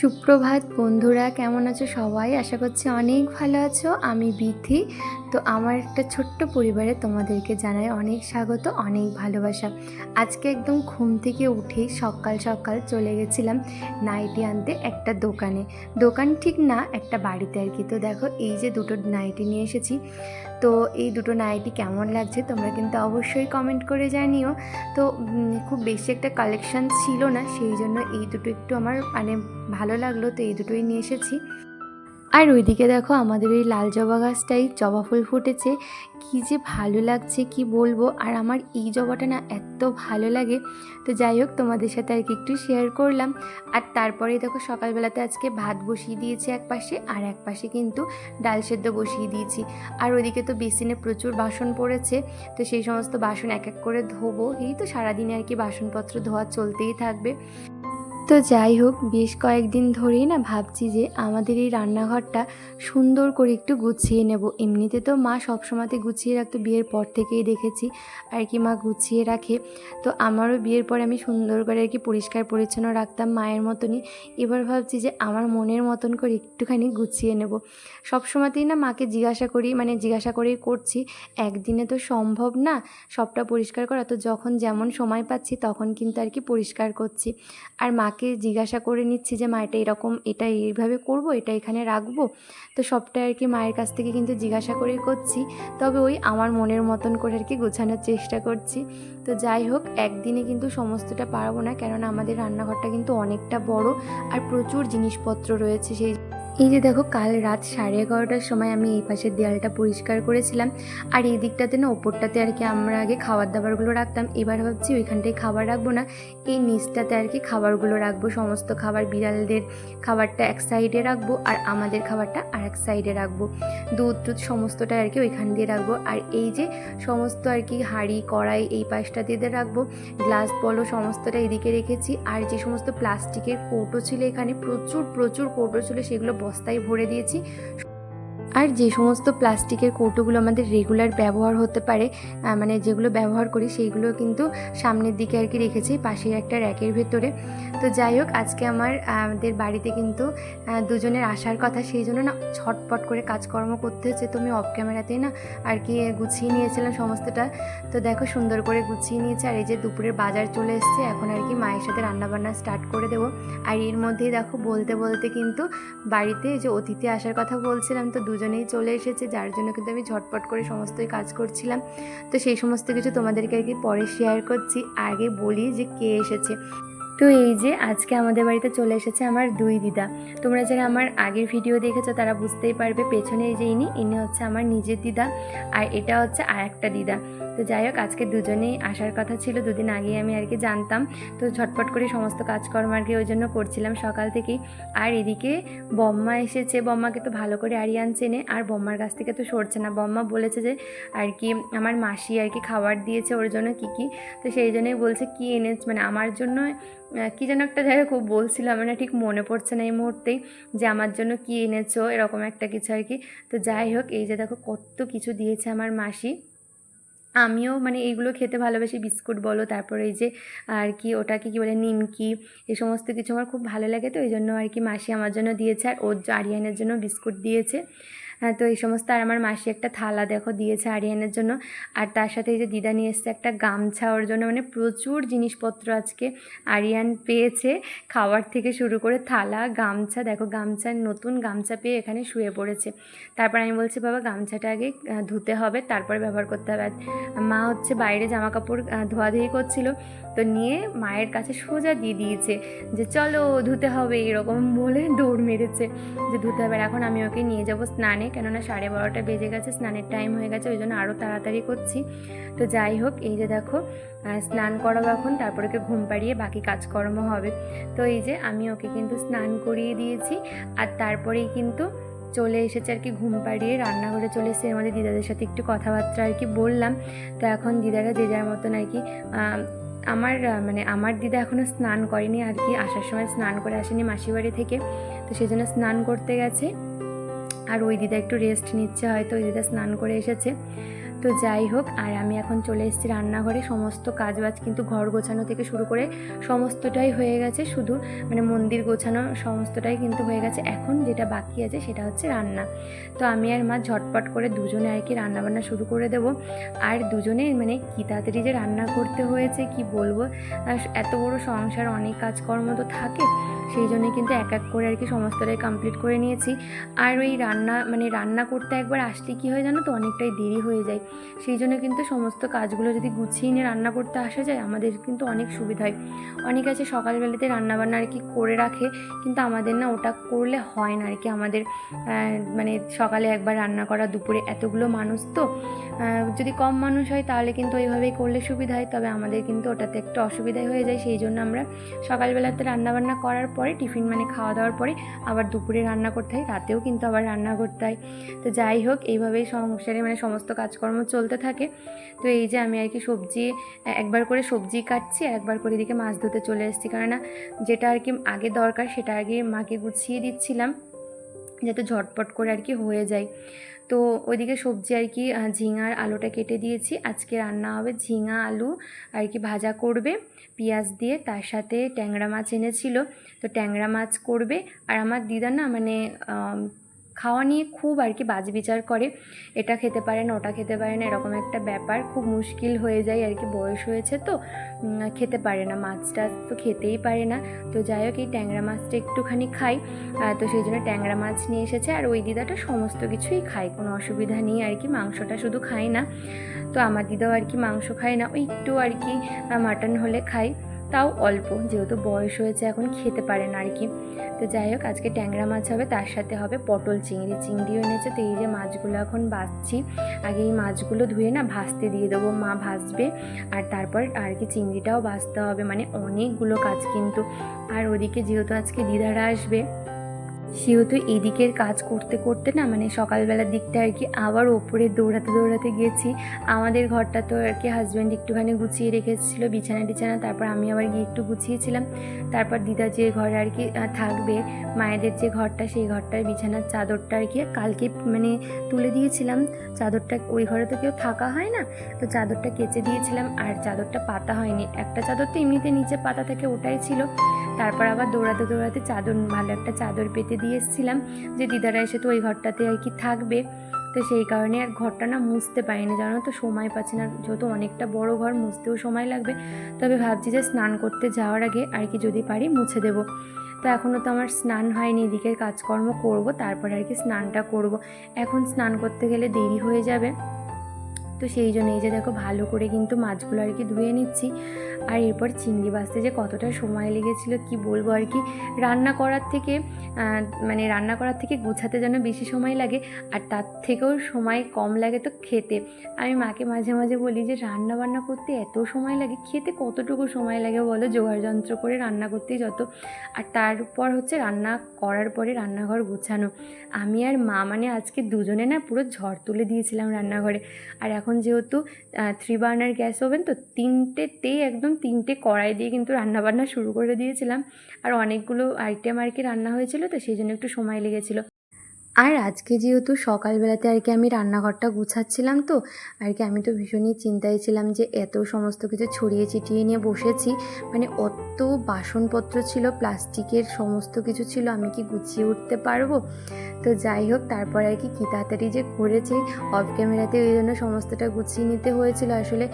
সুপ্রভাত বন্ধুরা কেমন আছো সবাই? আশা করছি অনেক ভালো আছো। আমি বিথি। তো আমার একটা ছোট্ট পরিবারে তোমাদেরকে জানাই অনেক স্বাগত, অনেক ভালোবাসা। আজকে একদম ঘুম থেকে উঠেই সকাল সকাল চলে গেছিলাম নাইটি আনতে একটা দোকানে। দোকান ঠিক না, একটা বাড়িতে আর কি। তো দেখো, এই যে দুটো নাইটি নিয়ে এসেছি। তো এই দুটো নাইটি কেমন লাগছে তোমরা কিন্তু অবশ্যই কমেন্ট করে জানিও। তো খুব বেশি একটা কালেকশন ছিল না, সেই জন্য এই দুটো একটু আমার মানে ভালো লাগল, তো এই দুটোই নিয়ে এসেছি। আর ওইদিকে দেখো আমাদের ওই লাল জবা গাছটাই জবা ফুল ফুটেছে। কি যে ভালো লাগছে, কি বলব? আর আমার এই জবাটা না এত ভালো লাগে। তো যাই হোক, তোমাদের সাথে আর কি একটু শেয়ার করলাম। আর তারপরে দেখো সকালবেলাতে আজকে ভাত বসিয়ে দিয়েছি এক পাশে আর এক পাশে কিন্তু ডাল সেদ্ধ বসিয়ে দিয়েছি। আর ওইদিকে তো বেসিনে প্রচুর বাসন পড়েছে, তো সেই সমস্ত বাসন এক এক করে ধোবো। এই তো সারাদিনে আর কি বাসনপত্র ধোয়া চলতেই থাকবে। তো যাই হোক, বেশ কয়েকদিন ধরেই না ভাবছি যে আমাদের এই রান্নাঘরটা সুন্দর করে একটু গুছিয়ে নেব। এমনিতে তো মা সবসময়তে গুছিয়ে রাখতো, বিয়ের পর থেকেই দেখেছি আর কি মা গুছিয়ে রাখে। তো আমারও বিয়ের পরে আমি সুন্দর করে আর কি পরিষ্কার পরিচ্ছন্ন রাখতাম মায়ের মতনই। এবার ভাবছি যে আমার মনের মতন করে একটুখানি গুছিয়ে নেব। সবসময়তেই না মাকে জিজ্ঞাসা করি মানে জিজ্ঞাসা করেই করছি, একদিনে তো সম্ভব না সবটা পরিষ্কার করা, তো যখন যেমন সময় পাচ্ছি তখন কিন্তু আর কি পরিষ্কার করছি। আর মাকে জিজ্ঞাসা করে নিচ্ছি যে, মা, এটা এরকম, এটা এইভাবে করব, এটা এখানে রাখব? তো সবটাই আর কি মায়ের কাছ থেকে কিন্তু জিজ্ঞাসা করেই করছি। তবে ওই আমার মনের মতন করে আর কি গোছানোর চেষ্টা করছি। তো যাই হোক, একদিনে কিন্তু সমস্তটা পারব না, কেননা আমাদের রান্নাঘরটা কিন্তু অনেকটা বড় আর প্রচুর জিনিসপত্র রয়েছে সেই এই যে দেখো, কাল রাত সাড়ে এগারোটার সময় আমি এই পাশের দেয়ালটা পরিষ্কার করেছিলাম। আর এই দিকটাতে না, ওপরটাতে আর কি আমরা আগে খাবার দাবারগুলো রাখতাম। এবার ভাবছি ওইখানটায় খাবার রাখব না, এই নিচটাতে আর কি খাবারগুলো রাখব। সমস্ত খাবার বিড়ালদের খাবারটা এক সাইডে রাখব আর আমাদের খাবারটা আর এক সাইডে রাখব। দুধ টুধ সমস্তটা আর কি ওইখান দিয়ে রাখব। আর এই যে সমস্ত আর কি হাঁড়ি, কড়াই এই পাশটা দিয়ে রাখব। গ্লাস, বলো সমস্তটা এদিকে রেখেছি। আর যে সমস্ত প্লাস্টিকের কৌটো ছিল এখানে, প্রচুর প্রচুর কৌটো ছিল, সেগুলো বস্তায় ভরে দিয়েছি। আর যে সমস্ত প্লাস্টিকের কৌটোগুলো আমাদের রেগুলার ব্যবহার হতে পারে মানে যেগুলো ব্যবহার করি সেইগুলো কিন্তু সামনের দিকে আর কি রেখেছি, পাশের একটা র্যাকের ভেতরে। তো যাই হোক, আজকে আমার, আমাদের বাড়িতে কিন্তু দুজনের আসার কথা, সেই জন্য না ছটপট করে কাজকর্ম করতে হচ্ছে। তো আমি অফ ক্যামেরাতেই না আর কি গুছিয়ে নিয়েছিলাম সমস্তটা। তো দেখো সুন্দর করে গুছিয়ে নিয়েছে। আর এই যে দুপুরের বাজার চলে এসছে, এখন আর কি মায়ের সাথে রান্নাবান্না স্টার্ট করে দেবো। আর এর মধ্যেই দেখো বলতে বলতে কিন্তু বাড়িতে যে অতিথি আসার কথা বলছিলাম, তো দুজনেই চলে এসেছে, যার জন্য কিন্তু আমি ঝটপট করে সমস্তই কাজ করছিলাম। তো সেই সমস্ত কিছু তোমাদেরকে আর কি পরে শেয়ার করছি। আগে বলি যে কে এসেছে। তো এই যে আজকে আমাদের বাড়িতে চলে এসেছে আমার দুই দিদা। তোমরা যারা আমার আগের ভিডিও দেখেছ, তারা বুঝতেই পারবে, পেছনে যে ইনি ইনি হচ্ছে আমার নিজের দিদা। আর এটা হচ্ছে আর একটা দিদা। তো যাই হোক, আজকে দুজনেই আসার কথা ছিল, দুদিন আগেই আমি আর কি জানতাম। তো ঝটপট করে সমস্ত কাজকর্ম আর কি ওই জন্য করছিলাম সকাল থেকেই। আর এদিকে বম্মা এসেছে, বম্মাকে তো ভালো করে আরিয়ান চেনে আর বম্মার কাছ থেকে তো সরছে না। বম্মা বলেছে যে, আর কি আমার মাসি আর কি খাবার দিয়েছে ওর জন্য কী কী। তো সেই জন্যই বলছে, কী এনেছ মানে আমার জন্য কী যেন একটা জায়গায় খুব বলছিল, আমার না ঠিক মনে পড়ছে না এই মুহূর্তেই যে আমার জন্য কী এনেছো, এরকম একটা কিছু আর কি। তো যাই হোক, এই যে দেখো কত কিছু দিয়েছে আমার মাসি। আমিও মানে এইগুলো খেতে ভালোবাসি, বিস্কুট বলো, তারপরে এই যে আর কি ওটাকে কী বলে, নিমকি, এই সমস্ত কিছু আমার খুব ভালো লাগে, তো এই জন্য আর কি মাসি আমার জন্য দিয়েছে আর ওর আরিয়ানের জন্য বিস্কুট দিয়েছে। তো এই সমস্ত আর আমার মাসি একটা থালা দেখো দিয়েছে আরিয়ানের জন্য। আর তার সাথে এই যে দিদা নিয়ে এসছে একটা গামছা ওর জন্য। মানে প্রচুর জিনিসপত্র আজকে আরিয়ান পেয়েছে। খাবার থেকে শুরু করে থালা, গামছা, দেখো গামছার নতুন গামছা পেয়ে এখানে শুয়ে পড়েছে। তারপর আমি বলছি, বাবা, গামছাটা আগে ধুতে হবে, তারপরে ব্যবহার করতে হবে। মা হচ্ছে বাইরে জামা কাপড় ধোয়াধুয়ি করছিল। তো নিয়ে মায়ের কাছে সোজা দিয়ে দিয়েছে যে, চলো, ধুতে হবে। এরকম বলে দৌড় মেরেছে যে, ধুতে হবে। এখন আমি ওকে নিয়ে যাব স্নানে। কেননা সাড়ে বারোটা বেজে গেছে, স্নানের টাইম হয়ে গেছে ওই জন্য আরও তাড়াতাড়ি করছি। তো যাই হোক, এই যে দেখো স্নান করাবো এখন, তারপরে ওকে ঘুম পাড়িয়ে বাকি কাজকর্ম হবে। তো এই যে আমি ওকে কিন্তু স্নান করিয়ে দিয়েছি, আর তারপরেই কিন্তু চলে এসেছে আর কি ঘুম পাড়িয়ে, রান্নাঘরে চলে এসে আমাদের দিদাদের সাথে একটু কথাবার্তা আর কি বললাম। তো এখন দিদারা যে যার মতন আর কি আমার মানে আমার দিদা এখনও স্নান করেনি আর কি, আসার সময় স্নান করে আসেনি মাসি বাড়ি থেকে। তো সেই জন্য স্নান করতে গেছে। আর ওই দিদা একটু রেস্ট নিচ্ছে হয়তো ওই দিদা স্নান করে এসেছে। তো যাই হোক, আর আমি এখন চলে এসেছি রান্নাঘরে। সমস্ত কাজ বাজ কিন্তু ঘর গোছানো থেকে শুরু করে সমস্তটাই হয়ে গেছে। শুধু মানে মন্দির গোছানো সমস্তটাই কিন্তু হয়ে গেছে। এখন যেটা বাকি আছে সেটা হচ্ছে রান্না। তো আমি আর মা ঝটপট করে দুজনে আর কি রান্নাবান্না শুরু করে দেব। আর দুজনে মানে কি তাড়াতাড়ি যে রান্না করতে হয়েছে, কি বলব? এত বড় সংসার, অনেক কাজকর্ম তো থাকে। সেই জন্য কিন্তু এক এক করে আর কি সমস্তটাই কমপ্লিট করে নিয়েছি। আর ওই রান্না মানে রান্না করতে একবার আসলে কী হয় জানো তো? অনেকটাই দেরি হয়ে যায়। সেই জন্য কিন্তু সমস্ত কাজগুলো যদি গুছিয়ে নিয়ে রান্না করতে আসা যায়, আমাদের কিন্তু অনেক সুবিধা হয়। অনেক আছে সকালবেলাতে রান্নাবান্না আর কি করে রাখে, কিন্তু আমাদের না ওটা করলে হয় না আর কি। আমাদের মানে সকালে একবার রান্না করা, দুপুরে এতগুলো মানুষ তো যদি কম মানুষ হয় তাহলে কিন্তু ওইভাবেই করলে সুবিধা হয়, তবে আমাদের কিন্তু ওটাতে একটু অসুবিধাই হয়ে যায়। সেই জন্য আমরা সকালবেলাতে রান্নাবান্না করার পরে, টিফিন মানে খাওয়া দাওয়ার পরে আবার দুপুরে রান্না করতে হয়, রাতেও কিন্তু আবার রান্না করতে হয়। তো যাই হোক, এইভাবেই সংসারে মানে সমস্ত কাজকর্ম চলতে থাকে। তো এই যে আমি আর কি সবজি, একবার করে সবজি কাটছি, একবার করে এদিকে মাছ ধুতে চলে এসেছি। কেননা যেটা আর কি আগে দরকার সেটা আগে মাকে গুছিয়ে দিচ্ছিলাম, যাতে ঝটপট করে আর কি হয়ে যায়। তো ওইদিকে সবজি আর কি ঝিঙার আলুটা কেটে দিয়েছি। আজকে রান্না হবে ঝিঙা আলু, আর কি ভাজা করবে, পেঁয়াজ দিয়ে, তার সাথে ট্যাংরা মাছ এনেছিল। তো ট্যাংরা মাছ করবে। আর আমার দিদা না মানে খাওয়া নিয়ে খুব আর কি বাজ বিচার করে। এটা খেতে পারে না ওটা খেতে পারে না এরকম একটা ব্যাপার। খুব মুশকিল হয়ে যায় আর কি, বয়স হয়েছে তো খেতে পারে না মাছটা তো খেতেই পারে না। তো যাই হোক, এই ট্যাংরা মাছটা একটুখানি খাই। তো সেই জন্য ট্যাংরা মাছ নিয়ে এসেছে আর ওই দিদাটা সমস্ত কিছুই খায়, কোনো অসুবিধা নেই আর কি, মাংসটা শুধু খায় না। তো আমার দিদাও আর কি মাংস খায় না ওই একটু আর কি মাটন হলে খায়। তাও অল্প, যেহেতু বয়স হয়েছে এখন খেতে পারে না আর কি। তো যাই হোক, আজকে ট্যাংরা মাছ হবে, তার সাথে হবে পটল চিংড়ি। চিংড়িও এনেছে, তো এই যে মাছগুলো এখন ভাজছি আগে এই মাছগুলো ধুয়ে না ভাজতে দিয়ে দেবো, মা ভাজবে। আর তারপর আর কি চিংড়িটাও ভাজতে হবে মানে অনেকগুলো কাজ কিন্তু। আর ওদিকে যেহেতু আজকে দিদারা আসবে সেহেতু এদিকের কাজ করতে করতে না মানে সকালবেলার দিকটা আর কি আবার ওপরে দৌড়াতে দৌড়াতে গেছি আমাদের ঘরটা তো আর কি হাজব্যান্ড একটুখানি গুছিয়ে রেখেছিল, বিছানা টিছানা, তারপর আমি আবার গিয়ে একটু গুছিয়েছিলাম। তারপর দিদা যে ঘরে আর কি থাকবে, মায়েদের যে ঘরটা, সেই ঘরটার বিছানার চাদরটা আর কি কালকে মানে তুলে দিয়েছিলাম। চাদরটা ওই ঘরে তো কেউ থাকা হয় না, তো চাদরটা কেচে দিয়েছিলাম আর চাদরটা পাতা হয়নি। একটা চাদর তো এমনিতে নিচে পাতা থেকে ওটাই ছিল। তারপর আবার দৌড়াতে দৌড়াতে চাদর, ভালো একটা চাদর পেতে দিয়ে এসেছিলাম যে, দিদারা এসে তো ওই ঘরটাতে আর কি থাকবে। তো সেই কারণে আর ঘরটা না মুছতে পারিনি। জানো তো, সময় পাচ্ছি না। যেহেতু অনেকটা বড় ঘর, মুছতেও সময় লাগবে। তবে ভাবছি যে, স্নান করতে যাওয়ার আগে আর কি যদি পারি মুছে দেবো। তো এখনও তো আমার স্নান হয়নি এদিকের কাজকর্ম করব, তারপরে আর কি স্নানটা করব। এখন স্নান করতে গেলে দেরি হয়ে যাবে। তো সেই জন্য এই যে দেখো ভালো করে কিন্তু মাছগুলো আর কি ধুয়ে নিচ্ছি। আর এরপর চিংড়ি বাছতে যে কতটা সময় লেগেছিল কি বলব আর কি, রান্না করার থেকে মানে রান্না করার থেকে গোছাতে যেন বেশি সময় লাগে আর তার থেকেও সময় কম লাগে তো খেতে। আমি মাকে মাঝে মাঝে বলি যে রান্না বান্না করতে এত সময় লাগে, খেতে কতটুকু সময় লাগে বলো? জোগাড় যন্ত্র করে রান্না করতেই যত। আর তারপর হচ্ছে রান্না করার পরে রান্নাঘর গোছানো। আমি আর মা মানে আজকে দুজনে না পুরো ঝড় তুলে দিয়েছিলাম রান্নাঘরে। আর এখন যেহেতু থ্রি বার্নার গ্যাস ওভেন তো তিনটেতেই একদম তিনটে কড়াই দিয়ে কিন্তু রান্নাবান্না শুরু করে দিয়েছিলাম। আর অনেকগুলো আইটেম আর কি রান্না হয়েছিল, তো সেই জন্য একটু সময় লেগেছিলো। আর আজকে যেহেতু সকালবেলাতে আর কি আমি রান্নাঘরটা গুছাচ্ছিলাম তো, আর কি আমি তো ভীষণই চিন্তায় ছিলাম যে এত সমস্ত কিছু ছড়িয়ে ছিটিয়ে নিয়ে বসেছি। মানে অত বাসনপত্র ছিল, প্লাস্টিকের সমস্ত কিছু ছিল, আমি কি গুছিয়ে উঠতে পারব? তো যাই হোক, তারপর আর কি কী তাড়াতাড়ি যে করেছি অফ ক্যামেরাতে ওই জন্য সমস্তটা গুছিয়ে নিতে হয়েছিল। আসলে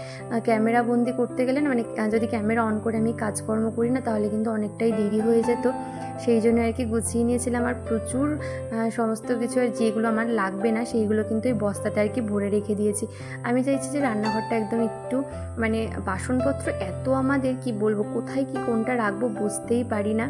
ক্যামেরা বন্দি করতে গেলে না মানে যদি ক্যামেরা অন করে আমি কাজকর্ম করি না, তাহলে কিন্তু অনেকটাই দেরি হয়ে যেত। সেই জন্য আর কি গুছিয়ে নিয়েছিলাম। আর প্রচুর সমস্ত কিছু আর যেগুলো আমার লাগবে না, সেইগুলো কিন্তু এই বস্তাতে আর কি ভরে রেখে দিয়েছি। আমি চাইছি যে রান্নাঘরটা একদম একটু মানে বাসনপত্র এত আমাদের, কি বলব, কোথায় কি কোনটা রাখব বুঝতেই পারি না।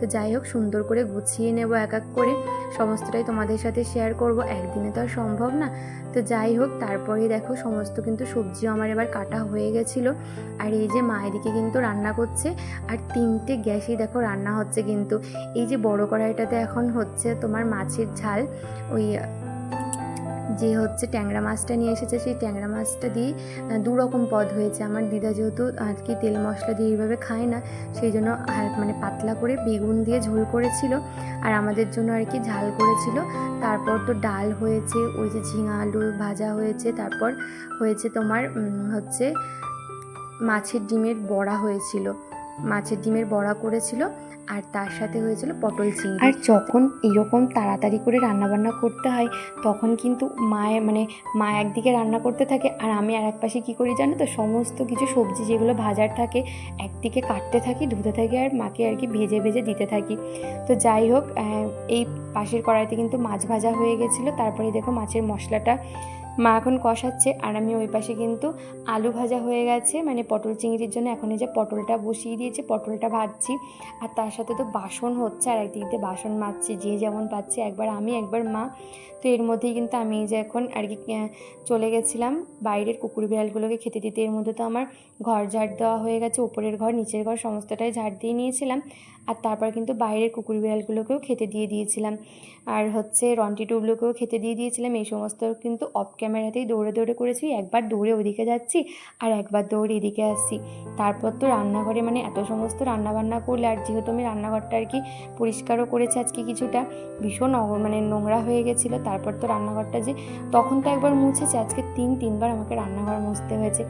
তো যাই হোক, সুন্দর করে গুছিয়ে নেব, এক এক করে। সমস্তটাই তোমাদের সাথে শেয়ার করব। একদিনে তো আর সম্ভব না। তো যাই হোক, তারপরে দেখো, সমস্ত কিন্তু সবজিও আমার এবার কাটা হয়ে গেছিল। আর এই যে মা এদিকে কিন্তু রান্না করছে। আর তিনটে গ্যাসই দেখো রান্না হচ্ছে কিন্তু। এই যে বড় কড়াইটাতে এখন হচ্ছে তোমার মাছের ঝাল। ওই যে হচ্ছে ট্যাংরা মাছটা নিয়ে এসেছে, সেই ট্যাংরা মাছটা দিয়ে দু রকম পদ হয়েছে। আমার দিদা যেহেতু আর কি তেল মশলা দিয়ে এইভাবে খায় না, সেই জন্য মানে পাতলা করে বেগুন দিয়ে ঝোল করেছিল। আর আমাদের জন্য আর কি ঝাল করেছিল। তারপর তো ডাল হয়েছে, ওই যে ঝিঙা আলু ভাজা হয়েছে, তারপর হয়েছে তোমার হচ্ছে মাছের ডিমের বড়া হয়েছিল। মাছের ডিমের বড়া করেছিল আর তার সাথে হয়েছিল পটল চিংড়ি। আর যখন এরকম তাড়াতাড়ি করে রান্নাবান্না করতে হয়, তখন কিন্তু মায়ের মানে মা একদিকে রান্না করতে থাকে আর আমি আর এক পাশে কী করি জানো তো? সমস্ত কিছু সবজি যেগুলো ভাজার থাকে, একদিকে কাটতে থাকি, ধুতে থাকি আর মাকে আর কি ভেজে ভেজে দিতে থাকি। তো যাই হোক এই পাশের কড়াইতে কিন্তু মাছ ভাজা হয়ে গেছিল। তারপরে দেখো মাছের মশলাটা মা এখন কষাচ্ছে আর আমি ওই পাশে কিন্তু আলু ভাজা হয়ে গেছে। মানে পটল চিংড়ির জন্য এখন এই যে পটলটা বসিয়ে দিয়েছে, পটলটা ভাজছি। আর তার সাথে তো বাসন হচ্ছে আর একদিক দিয়ে বাসন মাজছি, যে যেমন পাচ্ছে একবার আমি, একবার মা। তো এর মধ্যেই কিন্তু আমি এই যে এখন আর কি চলে গেছিলাম বাইরের কুকুর বিড়ালগুলোকে খেতে দিতে। এর মধ্যে তো আমার ঘর ঝাড় দেওয়া হয়ে গেছে উপরের ঘর, নিচের ঘর, সমস্তটাই ঝাড় দিয়ে নিয়েছিলাম। আর তারপর কিন্তু বাইরের কুকুর বিড়ালগুলোকেও খেতে দিয়ে দিয়েছিলাম। আর হচ্ছে রন্টি টুবলুকেও খেতে দিয়ে দিয়েছিলাম। এই সমস্ত কিন্তু অফ ক্যামেরাতেই দৌড়ে দৌড়ে করেছি। একবার দৌড়ে ওদিকে যাচ্ছি আর একবার দৌড়ে এদিকে আসছি। তারপর তো রান্নাঘরে মানে এত সমস্ত রান্নাবান্না করলে আর যেহেতু আমি রান্নাঘরটা আর কি পরিষ্কারও করেছি আজকে কিছুটা, ভীষণ মানে নোংরা হয়ে গেছিল। তারপর তো রান্নাঘরটা যে তখন তো একবার মুছেছে, আজকে তিন, তিনবার আমাকে রান্নাঘর মুছতে হয়েছে।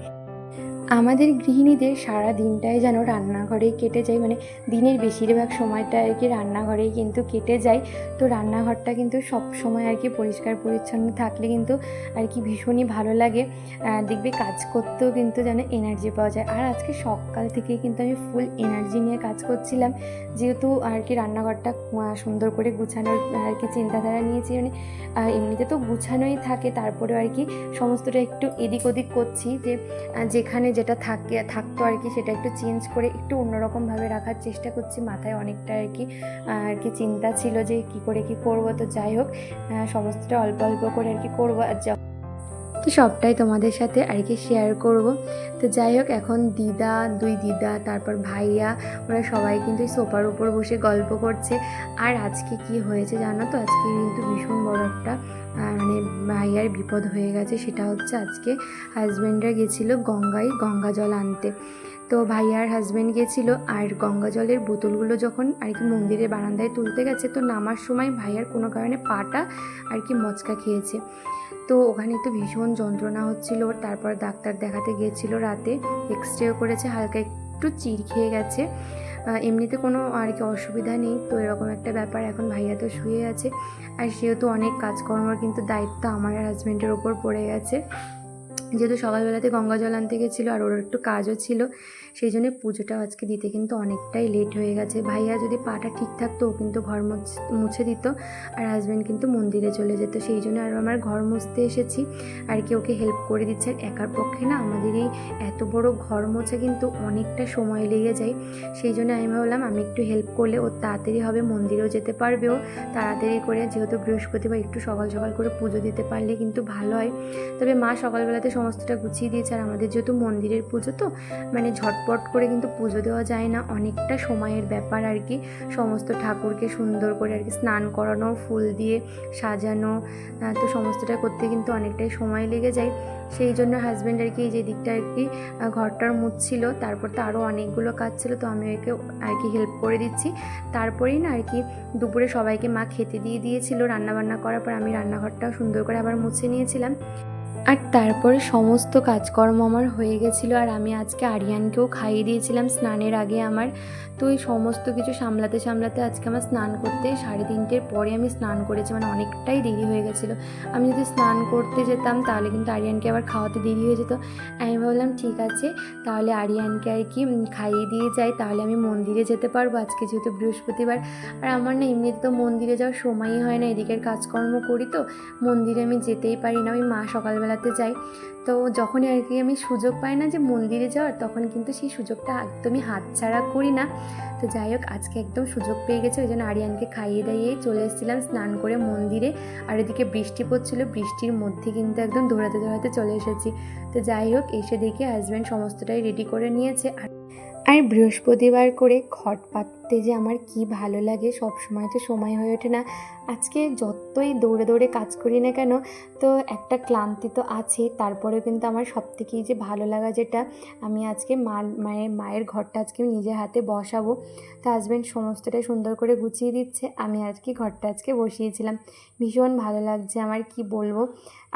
আমাদের গৃহিণীদের সারা দিনটাই যেন রান্নাঘরেই কেটে যায় মানে দিনের বেশিরভাগ সময়টা আর কি রান্নাঘরেই কিন্তু কেটে যায়। তো রান্নাঘরটা কিন্তু সব সময় আর কি পরিষ্কার পরিচ্ছন্ন থাকলে কিন্তু আর কি ভীষণই ভালো লাগে। দেখবে কাজ করতেও কিন্তু যেন এনার্জি পাওয়া যায়। আর আজকে সকাল থেকে কিন্তু আমি ফুল এনার্জি নিয়ে কাজ করছিলাম। যেহেতু আর কি রান্নাঘরটা সুন্দর করে গুছানোর আর কি চিন্তাধারা নিয়েছি মানে এমনিতে তো গুছানোই থাকে। তারপরে আর কি সমস্তটা একটু এদিক ওদিক করছি যে যেখানে যেটা থাকে, থাকতো আর কি, সেটা একটু চেঞ্জ করে একটু অন্যরকমভাবে রাখার চেষ্টা করছি। মাথায় অনেকটা আর কি আর কি চিন্তা ছিল যে কি করে কি করব, তো যাই হোক সমস্তটা অল্প অল্প করে আর কি করব। আর তো সবটাই তোমাদের সাথে আর কি শেয়ার করব। তো যাই হোক, এখন দিদা, দুই দিদা, তারপর ভাইয়া, ওরা সবাই কিন্তু সোফার উপর বসে গল্প করছে। আর আজকে কি হয়েছে জানো তো? আজকে কিন্তু ভীষণ বড় একটা মানে ভাইয়ার বিপদ হয়ে গেছে, সেটা হচ্ছে আজকে হাজব্যান্ডরা গেছিল গঙ্গায় গঙ্গা জল আনতে। তো ভাইয়ার হাজব্যান্ড গেছিল, আর গঙ্গা জলের বোতলগুলো যখন আর কি মন্দিরের বারান্দায় তুলতে গেছে, তো নামার সময় ভাইয়ার কোনো কারণে পাটা আর কি মচকা খেয়েছে। তো ওখানে তো ভীষণ যন্ত্রণা হচ্ছিল। তারপর ডাক্তার দেখাতে গিয়েছিল রাতে। এক্স রেও করেছে, হালকা একটু চির খেয়ে গেছে। এমনিতে কোনো আর কি অসুবিধা নেই। তো এরকম একটা ব্যাপার এখন ভাইয়া তো শুয়ে আছে। আর সেহেতু অনেক কাজকর্মর কিন্তু দায়িত্ব আমার হাজব্যান্ডের ওপর পড়ে গেছে। যেহেতু সকালবেলাতে গঙ্গা জল আনতে গেছিল আর ওর একটু কাজও ছিল, সেই জন্য পুজোটাও আজকে দিতে কিন্তু অনেকটাই লেট হয়ে গেছে। ভাইয়া যদি পাটা ঠিক থাকতো, ও কিন্তু ঘর মুছ- মুছে দিত আর হাজব্যান্ড কিন্তু মন্দিরে চলে যেত। সেই জন্য আর আমার ঘর মুছতে এসেছি আর কি ওকে হেল্প করে দিচ্ছে। আর একার পক্ষে না আমাদের এই এত বড় ঘর মোছা কিন্তু অনেকটা সময় লেগে যায়। সেই জন্য আমি ভাবলাম আমি একটু হেল্প করলে ও তাড়াতাড়ি হবে, মন্দিরেও যেতে পারবে ও তাড়াতাড়ি করে। যেহেতু বৃহস্পতিবার একটু সকাল সকাল করে পুজো দিতে পারলে কিন্তু ভালো হয়। তবে মা সকালবেলাতে সমস্তটা গুছিয়ে দিয়েছে আর আমাদের যেহেতু মন্দিরের পুজো তো মানে ঝটপট করে কিন্তু পুজো দেওয়া যায় না। অনেকটা সময়ের ব্যাপার আর কি। সমস্ত ঠাকুরকে সুন্দর করে আর কি স্নান করানো, ফুল দিয়ে সাজানো তো সমস্তটা করতে কিন্তু অনেকটাই সময় লেগে যায়। সেই জন্য হাজব্যান্ড আর কি এই যে দিকটা আর কি ঘরটার মুছছিল। তারপর তো আরও অনেকগুলো কাজ ছিল, তো আমি ওকে আর কি হেল্প করে দিচ্ছি। তারপরেই না আর কি দুপুরে সবাইকে মা খেতে দিয়ে দিয়েছিল। রান্নাবান্না করার পর আমি রান্নাঘরটাও সুন্দর করে আবার মুছে নিয়েছিলাম। আর তারপরে সমস্ত কাজকর্ম আমার হয়ে গেছিল আর আমি আজকে আরিয়ানকেও খাইয়ে দিয়েছিলাম স্নানের আগে আমার। তো এই সমস্ত কিছু সামলাতে সামলাতে আজকে আমার স্নান করতে সাড়ে তিনটের পরে আমি স্নান করেছি মানে অনেকটাই দেরি হয়ে গেছিল। আমি যদি স্নান করতে যেতাম তাহলে কিন্তু আরিয়ানকে আবার খাওয়াতে দেরি হয়ে যেত। আমি ভাবলাম ঠিক আছে, তাহলে আরিয়ানকে আর কি খাইয়ে দিয়ে যাই, তাহলে আমি মন্দিরে যেতে পারব আজকে যেহেতু বৃহস্পতিবার। আর আমার না এমনিতে তো মন্দিরে যাওয়ার সময়ই হয় না, এদিকের কাজকর্ম করি তো, মন্দিরে আমি যেতেই পারি না। ওই মা সকালবেলাতে যাই। তো যখনই আর কি আমি সুযোগ পাই না যে মন্দিরে যাওয়ার, তখন কিন্তু সেই সুযোগটা একদমই হাতছাড়া করি না। তো যাই হোক, আজকে একদম সুযোগ পেয়ে গেছে। ওই জন্য আরিয়ানকে খাইয়ে দাইয়ে চলে এসেছিলাম স্নান করে মন্দিরে। আর এদিকে বৃষ্টি পড়ছিল, বৃষ্টির মধ্যে কিন্তু একদম দৌড়াতে দৌড়াতে চলে এসেছি। তো যাই হোক, এসে দেখে হাজব্যান্ড সমস্তটাই রেডি করে নিয়েছে। আর আর বৃহস্পতিবার করে ঘট পাত করতে যে আমার কি ভালো লাগে সব সময় তো সময় হয়ে ওঠে না। আজকে যতই দৌড়ে দৌড়ে কাজ করি না কেন, তো একটা ক্লান্তি তো আছেই তারপরেও কিন্তু আমার সব থেকেই যে ভালো লাগা যেটা, আমি আজকে মা মায়ের মায়ের ঘরটা আজকে নিজের হাতে বসাবো। তো হাজব্যান্ড সমস্তটাই সুন্দর করে গুছিয়ে দিচ্ছে, আমি আজকে ঘরটা আজকে বসিয়েছিলাম। ভীষণ ভালো লাগছে আমার, কি বলব?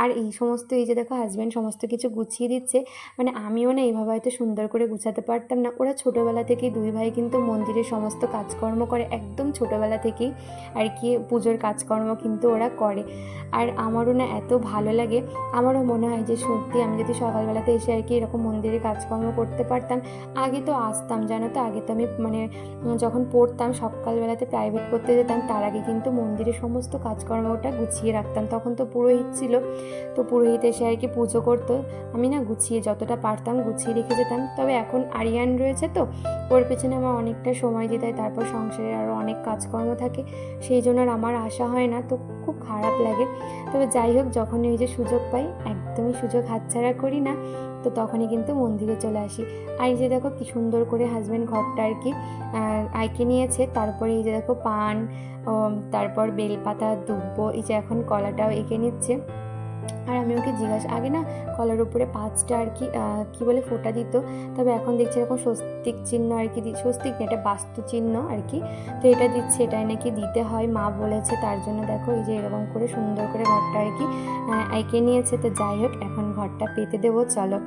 আর এই সমস্ত, এই যে দেখো হাজব্যান্ড সমস্ত কিছু গুছিয়ে দিচ্ছে মানে আমিও না এইভাবে হয়তো সুন্দর করে গুছাতে পারতাম না। ওরা ছোটোবেলা থেকেই দুই ভাই কিন্তু মন্দিরের সমস্ত কাজকর্ম করে একদম ছোটোবেলা থেকেই আর কি পুজোর কাজকর্ম কিন্তু ওরা করে। আর আমারও না এত ভালো লাগে, আমারও মনে হয় যে সত্যি আমি যদি সকালবেলাতে এসে আর কি এরকম মন্দিরে কাজকর্ম করতে পারতাম, আগে তো আসতাম, জানো তো? আগে তো আমি মানে যখন পড়তাম, সকালবেলাতে প্রাইভেট করতে যেতাম, তার আগে কিন্তু মন্দিরের সমস্ত কাজকর্মটা গুছিয়ে রাখতাম। তখন তো পুরোহিত ছিল, তো পুরোহিত এসে আর কি পুজো করতো। আমি না গুছিয়ে যতটা পারতাম গুছিয়ে রেখে যেতাম। তবে এখন আরিয়ান রয়েছে তো, ওর পেছনে আমার অনেকটা সময় দিতে হয়, তারপর সংসারে আরও অনেক কাজকর্ম থাকে, সেই জন্য আর আমার আশা হয় না, তো খুব খারাপ লাগে। তবে যাই হোক, যখনই ওই যে সুযোগ পাই, একদমই সুযোগ হাতছাড়া করি না, তো তখনই কিন্তু মন্দিরে চলে আসি। আর এই যে দেখো, কি সুন্দর করে হাজব্যান্ড ঘরটা আর কি আইকে নিয়েছে, তারপরে এই যে দেখো, পান তারপর বেলপাতা, দুব্বো, এই যে এখন কলাটাও এঁকে নিচ্ছে। আর আমি ওকে জিজ্ঞাসা, আগে না কলার উপরে পাঁচটা আর কি কি বলে ফোঁটা দিত, তবে এখন দেখছি এরকম স্বস্তিক চিহ্ন আর কি স্বস্তিক এটা বাস্তু চিহ্ন আর কি, তো এটা দিচ্ছে, এটাই নাকি দিতে হয়, মা বলেছে, তার জন্য দেখো এই যে এরকম করে সুন্দর করে ঘরটা আর কি এঁকে নিয়েছে, তো যাই হোক, এখন ঘরটা পেতে দেবো, চলো।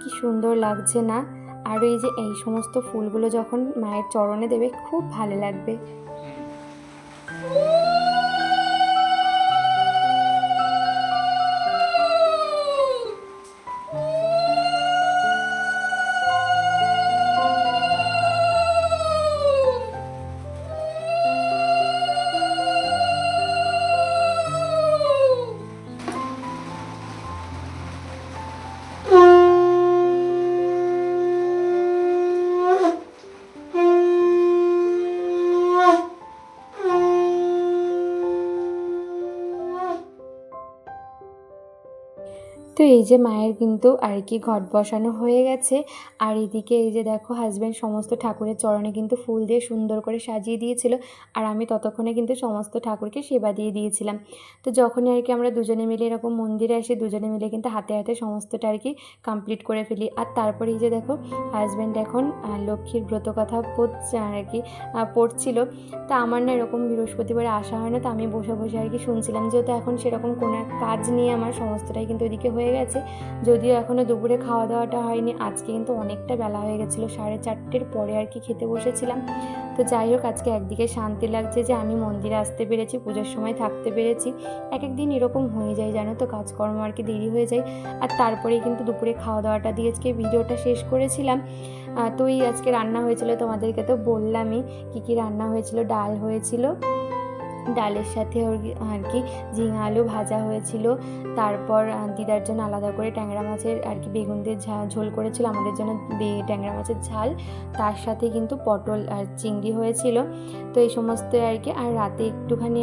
কি সুন্দর লাগছে না, আর এই যে এই সমস্ত ফুলগুলো যখন মায়ের চরণে দেবে, খুব ভালো লাগবে। তো এই যে মায়ের কিন্তু আর কি ঘট বসানো হয়ে গেছে। আর এদিকে এই যে দেখো হাজব্যান্ড সমস্ত ঠাকুরের চরণে কিন্তু ফুল দিয়ে সুন্দর করে সাজিয়ে দিয়েছিল। আর আমি ততক্ষণে কিন্তু সমস্ত ঠাকুরকে সেবা দিয়ে দিয়েছিলাম। তো যখনই আর কি আমরা দুজনে মিলে এরকম মন্দিরে আসি, দুজনে মিলে কিন্তু হাতে হাতে সমস্তটা আর কি কমপ্লিট করে ফেলি। আর তারপরে এই যে দেখো হাজব্যান্ড এখন লক্ষ্মীর ব্রত কথা পড়ছে আর কি পড়ছিল। তা আমার না এরকম বৃহস্পতিবারে আসা হয় না। তো আমি বসে বসে আর কি শুনছিলাম যেহেতু এখন সেরকম কোনো কাজ নিয়ে আমার, সমস্তটাই কিন্তু ওইদিকে হয়ে গেছে। যদিও এখনও দুপুরে খাওয়া দাওয়াটা হয়নি আজকে কিন্তু অনেকটা বেলা হয়ে গেছিল সাড়ে চারটের পরে আর কি খেতে বসেছিলাম। তো যাই হোক আজকে একদিকে শান্তি লাগছে যে আমি মন্দিরে আসতে পেরেছি পুজোর সময় থাকতে পেরেছি। এক এক দিন এরকম হয়ে যায় জানো তো কাজকর্ম আর কি দেরি হয়ে যায়। আর তারপরেই কিন্তু দুপুরে খাওয়া দাওয়াটা দিয়ে আজকে ভিডিওটা শেষ করেছিলাম। আহ, তো এই আজকে রান্না হয়েছিল তোমাদেরকে তো বললামই কী কী রান্না হয়েছিল ডাল হয়েছিল। ডালের সাথে আর কি ঝিঙা আলু ভাজা হয়েছিল। তারপর দিদার জন্য আলাদা করে ট্যাংরা মাছের আর কি বেগুন দিয়ে ঝোল করেছিল, আমাদের জন্য ট্যাংরা মাছের ঝাল। তার সাথে কিন্তু পটল আর চিংড়ি হয়েছিল। তো এই সমস্ত আর কি আর রাতে একটুখানি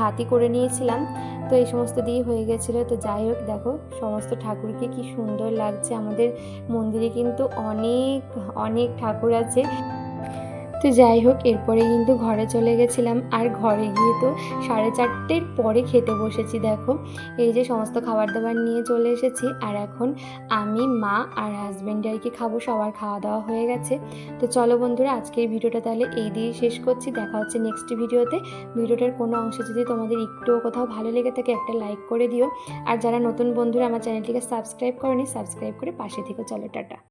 ভাতি করে নিয়েছিলাম। তো এই সমস্ত দিয়ে হয়ে গেছিল। তো যাই হোক, দেখো সমস্ত ঠাকুরকে কি সুন্দর লাগছে। আমাদের মন্দিরে কিন্তু অনেক অনেক ঠাকুর আছে। তো যাই হোক, এরপরে কিন্তু ঘরে চলে গেছিলাম। আর ঘরে গিয়ে তো সাড়ে চারটের পরে খেতে বসেছি, দেখো। এই যে সমস্ত খাবার দাবার নিয়ে চলে এসেছি। আর এখন আমি, মা আর হাজব্যান্ড আর কি খাব, সবার খাওয়া দাওয়া হয়ে গেছে। তো চলো বন্ধুরা, আজকের ভিডিওটা তাহলে এই দিয়ে শেষ করছি। দেখা হচ্ছে নেক্সট ভিডিওতে। ভিডিওটার কোনো অংশ যদি তোমাদের একটুও কোথাও ভালো লেগে থাকে, একটা লাইক করে দিও। আর যারা নতুন বন্ধুরা, আমার চ্যানেলটিকে সাবস্ক্রাইব করনি সাবস্ক্রাইব করে পাশে থেকে চলো, টাটা।